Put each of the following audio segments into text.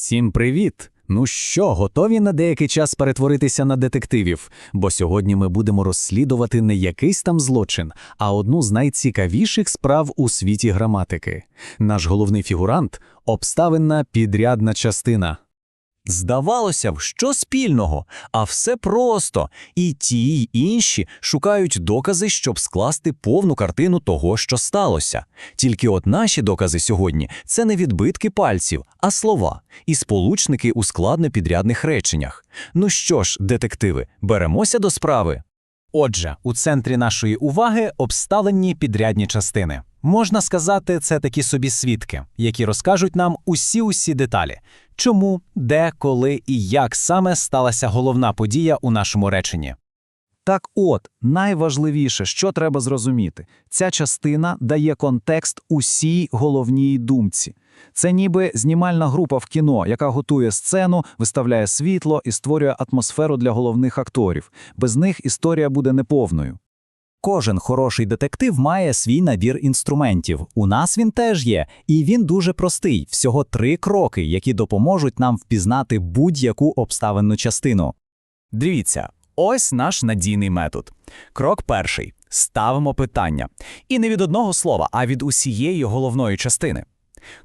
Всім привіт! Ну що, готові на деякий час перетворитися на детективів? Бо сьогодні ми будемо розслідувати не якийсь там злочин, а одну з найцікавіших справ у світі граматики. Наш головний фігурант обставинна підрядна частина. Здавалося б, що спільного, а все просто. І ті, й інші шукають докази, щоб скласти повну картину того, що сталося. Тільки от наші докази сьогодні це не відбитки пальців, а слова і сполучники у складнопідрядних реченнях. Ну що ж, детективи, беремося до справи. Отже, у центрі нашої уваги обставлені підрядні частини. Можна сказати, це такі собі свідки, які розкажуть нам усі-усі деталі. Чому, де, коли і як саме сталася головна подія у нашому реченні. Так от, найважливіше, що треба зрозуміти, ця частина дає контекст усій головній думці. Це ніби знімальна група в кіно, яка готує сцену, виставляє світло і створює атмосферу для головних акторів. Без них історія буде неповною. Кожен хороший детектив має свій набір інструментів. У нас він теж є, і він дуже простий. Всього три кроки, які допоможуть нам впізнати будь-яку обставинну частину. Дивіться, ось наш надійний метод. Крок перший ставимо питання. І не від одного слова, а від усієї головної частини.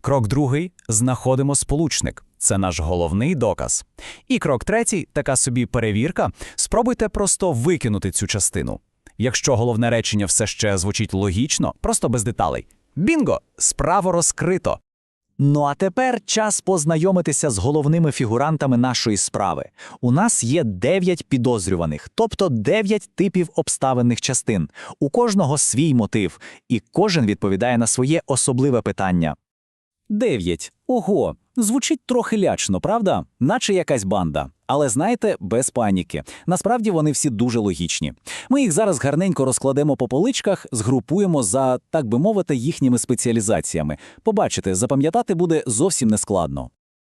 Крок другий знаходимо сполучник. Це наш головний доказ. І крок третій така собі перевірка. Спробуйте просто викинути цю частину. Якщо головне речення все ще звучить логічно, просто без деталей. Бінго! Справо розкрито. Ну а тепер час познайомитися з головними фігурантами нашої справи. У нас є дев'ять підозрюваних, тобто дев'ять типів обставинних частин. У кожного свій мотив, і кожен відповідає на своє особливе питання. Дев'ять. Ого, звучить трохи лячно, правда? Наче якась банда. Але знаєте, без паніки. Насправді вони всі дуже логічні. Ми їх зараз гарненько розкладемо по поличках, згрупуємо за, так би мовити, їхніми спеціалізаціями. Побачите, запам'ятати буде зовсім нескладно.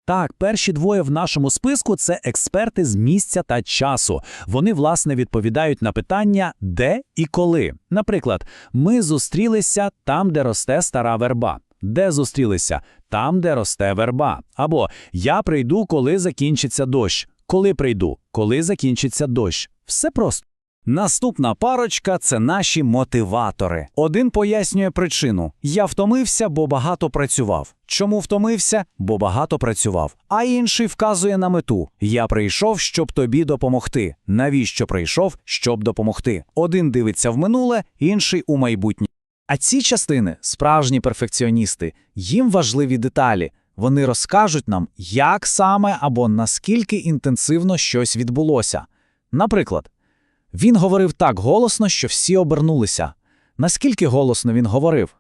Так, перші двоє в нашому списку це експерти з місця та часу. Вони, власне, відповідають на питання, де і коли. Наприклад, ми зустрілися там, де росте стара верба. Де зустрілися? Там, де росте верба. Або я прийду, коли закінчиться дощ. Коли прийду, коли закінчиться дощ. Все просто. Наступна парочка це наші мотиватори. Один пояснює причину: я втомився, бо багато працював. Чому втомився? Бо багато працював. А інший вказує на мету: я прийшов, щоб тобі допомогти. Навіщо прийшов, щоб допомогти? Один дивиться в минуле, інший у майбутнє. А ці частини справжні перфекціоністи, їм важливі деталі. Вони розкажуть нам, як саме або наскільки інтенсивно щось відбулося. Наприклад, він говорив так голосно, що всі обернулися. Наскільки голосно він говорив?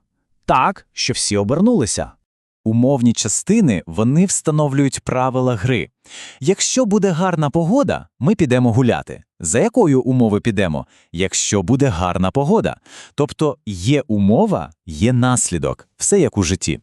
Так, що всі обернулися. Умовні частини вони встановлюють правила гри. Якщо буде гарна погода, ми підемо гуляти. За якою умови підемо? Якщо буде гарна погода. Тобто є умова, є наслідок, все як у житті.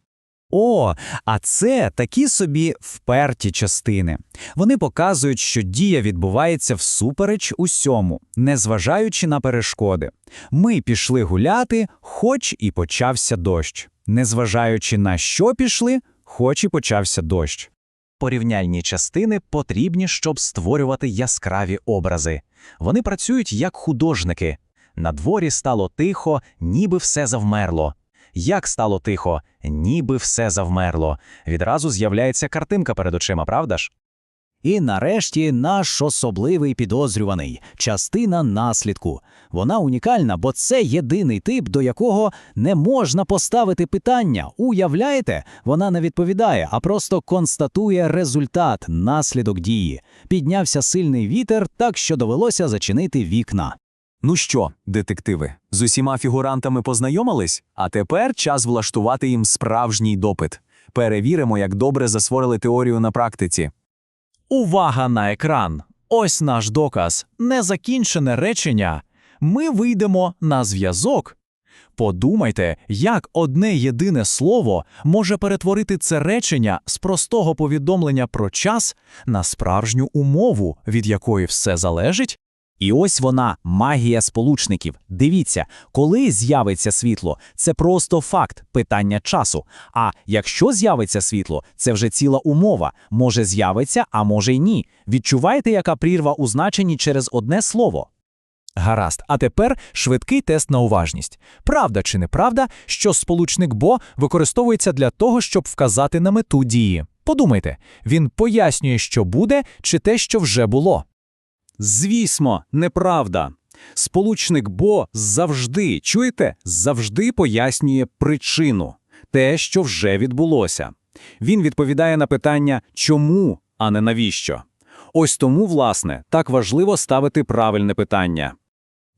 О, а це такі собі вперті частини. Вони показують, що дія відбувається всупереч усьому, незважаючи на перешкоди. Ми пішли гуляти, хоч і почався дощ. Незважаючи на що пішли, хоч і почався дощ. Порівняльні частини потрібні, щоб створювати яскраві образи. Вони працюють як художники. На дворі стало тихо, ніби все завмерло. Як стало тихо, ніби все завмерло. Відразу з'являється картинка перед очима, правда ж? І нарешті наш особливий підозрюваний частина наслідку. Вона унікальна, бо це єдиний тип, до якого не можна поставити питання. Уявляєте, вона не відповідає, а просто констатує результат, наслідок дії. Піднявся сильний вітер, так що довелося зачинити вікна. Ну що, детективи, з усіма фігурантами познайомились? А тепер час влаштувати їм справжній допит. Перевіримо, як добре засвоїли теорію на практиці. Увага на екран! Ось наш доказ. Незакінчене речення. Ми вийдемо на зв'язок. Подумайте, як одне єдине слово може перетворити це речення з простого повідомлення про час на справжню умову, від якої все залежить. І ось вона, магія сполучників. Дивіться, коли з'явиться світло, це просто факт, питання часу. А якщо з'явиться світло, це вже ціла умова. Може з'явиться, а може й ні. Відчуваєте, яка прірва у значенні через одне слово? Гаразд, а тепер швидкий тест на уважність. Правда чи неправда, що сполучник «бо» використовується для того, щоб вказати на мету дії? Подумайте, він пояснює, що буде, чи те, що вже було. Звісно, неправда. Сполучник «бо» завжди, чуєте, завжди пояснює причину, те, що вже відбулося. Він відповідає на питання «чому», а не «навіщо?». Ось тому, власне, так важливо ставити правильне питання.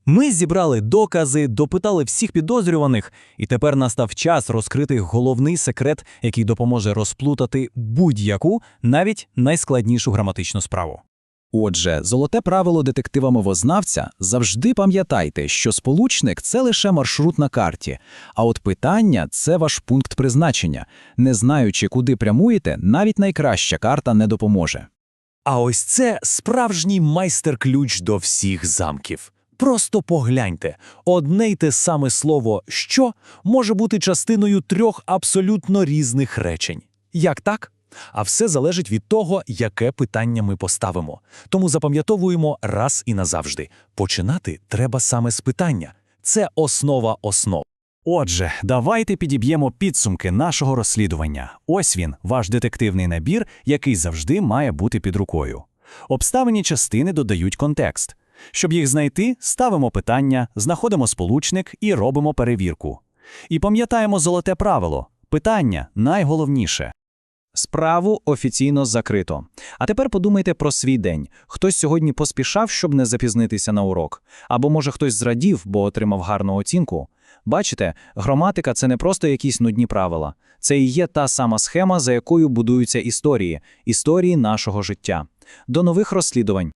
Ми зібрали докази, допитали всіх підозрюваних, і тепер настав час розкрити головний секрет, який допоможе розплутати будь-яку, навіть найскладнішу граматичну справу. Отже, золоте правило детектива-мовознавця – завжди пам'ятайте, що сполучник – це лише маршрут на карті, а от питання – це ваш пункт призначення. Не знаючи, куди прямуєте, навіть найкраща карта не допоможе. А ось це справжній майстер-ключ до всіх замків. Просто погляньте, одне й те саме слово що може бути частиною трьох абсолютно різних речень. Як так? А все залежить від того, яке питання ми поставимо. Тому запам'ятовуємо раз і назавжди. Починати треба саме з питання. Це основа основ. Отже, давайте підіб'ємо підсумки нашого розслідування. Ось він, ваш детективний набір, який завжди має бути під рукою. Обставині частини додають контекст. Щоб їх знайти, ставимо питання, знаходимо сполучник і робимо перевірку. І пам'ятаємо золоте правило – питання найголовніше. Справу офіційно закрито. А тепер подумайте про свій день. Хтось сьогодні поспішав, щоб не запізнитися на урок. Або, може, хтось зрадів, бо отримав гарну оцінку. Бачите, граматика – це не просто якісь нудні правила. Це і є та сама схема, за якою будуються історії, історії нашого життя. До нових розслідувань!